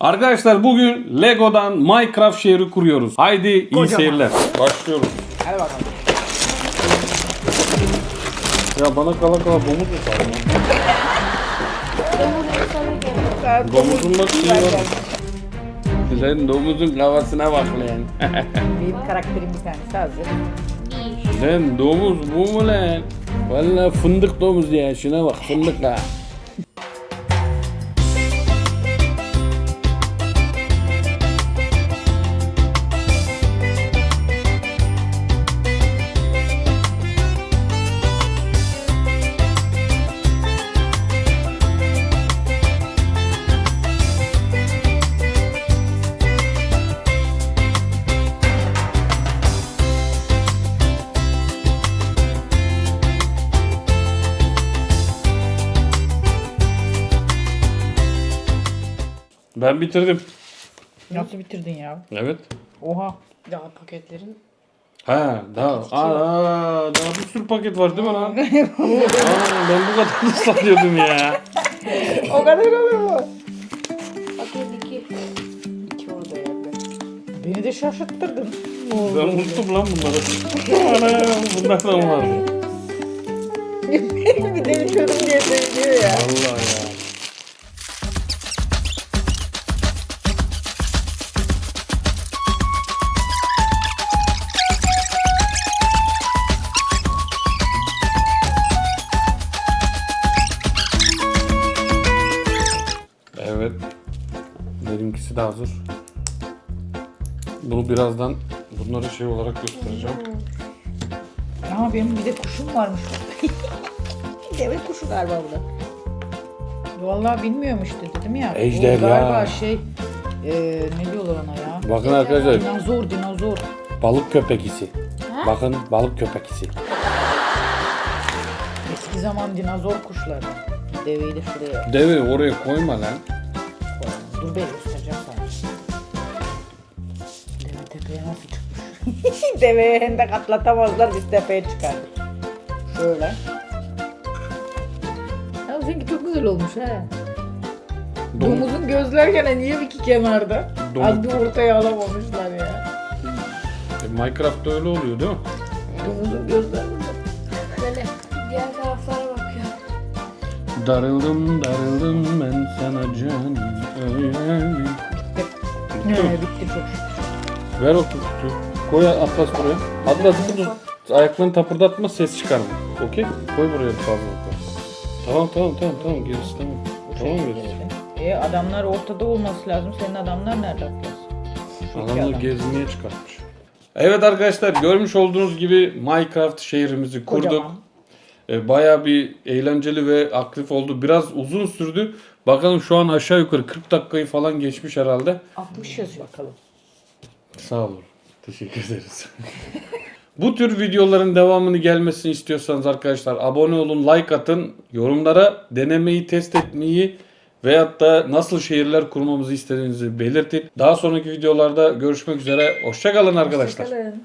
Arkadaşlar bugün Lego'dan Minecraft şehri kuruyoruz. Haydi iyi Kocaman. seyirler. Başlıyoruz. Hadi bakalım. Ya bana kala kala domuz mu? Ben Domuzun bak şeyi var. Sen domuzun kafasına bak lan. Benim karakterim bir tanesi hazır. Sen domuz bu mu lan? Valla fındık domuz ya şuna bak fındık la. Ben bitirdim. Nasıl bitirdin ya? Evet. Oha. Daha paketlerin Ha daha aa, daha bir sürü paket var değil mi lan? Aa, ben bu kadar sanıyordum ya. o kadar olur mu? paket 2. 2 orada yerde. Beni de şaşırttırdın. Ben unuttum lan bunları. Ana bunlardan var. bir de bitirdim diye söylüyor ya. Allah ya. Benimkisi de hazır. Bunu birazdan bunları şey olarak göstereceğim. Ya benim bir de kuşum varmış. Deve kuşu galiba bu da. Vallahi bilmiyormuş dedi değil mi ya? Ejder O galiba ya. şey e, ne diyorlar ona ya? Bakın arkadaşlar Dinozor dinozor. balık köpekisi. Bakın balık köpekisi. Eski zaman dinozor kuşları. Deveyi de şuraya. Deve oraya koyma lan. Dur ben tepeye nasıl çıkmış? Deveye hem de katlatamazlar biz tepeye çıkardık. Şöyle. Ya seninki çok güzel olmuş ha. Dom- Domuzun gözler gene niye iki kenarda? Dom- Az bir ortaya alamamışlar ya. E, Minecraft'ta öyle oluyor değil mi? Domuzun gözler burada. Böyle diğer taraflara bakıyor. Darıldım darıldım ben sana canım. öyle. Ne bitti çok şükür. Ver o kutuyu. Koy Atlas buraya. Atlas dur. Ayaklarını tapırdatma ses çıkarma. Okey? Koy buraya bir fazla. Tamam tamam tamam tamam gerisi tamam. Tamam gerisi. E adamlar ortada olması lazım. Senin adamlar nerede Atlas? Şu iki Adamlar adam. gezmeye çıkartmış. Evet arkadaşlar görmüş olduğunuz gibi Minecraft şehrimizi kurduk. Kocaman. E, Bayağı bir eğlenceli ve aktif oldu. Biraz uzun sürdü. Bakalım şu an aşağı yukarı 40 dakikayı falan geçmiş herhalde. 60 yazıyor bakalım. Sağ olun. Teşekkür ederiz. Bu tür videoların devamını gelmesini istiyorsanız arkadaşlar abone olun, like atın, yorumlara denemeyi, test etmeyi veyahut da nasıl şehirler kurmamızı istediğinizi belirtin. Daha sonraki videolarda görüşmek üzere. Hoşçakalın arkadaşlar. Hoşçakalın.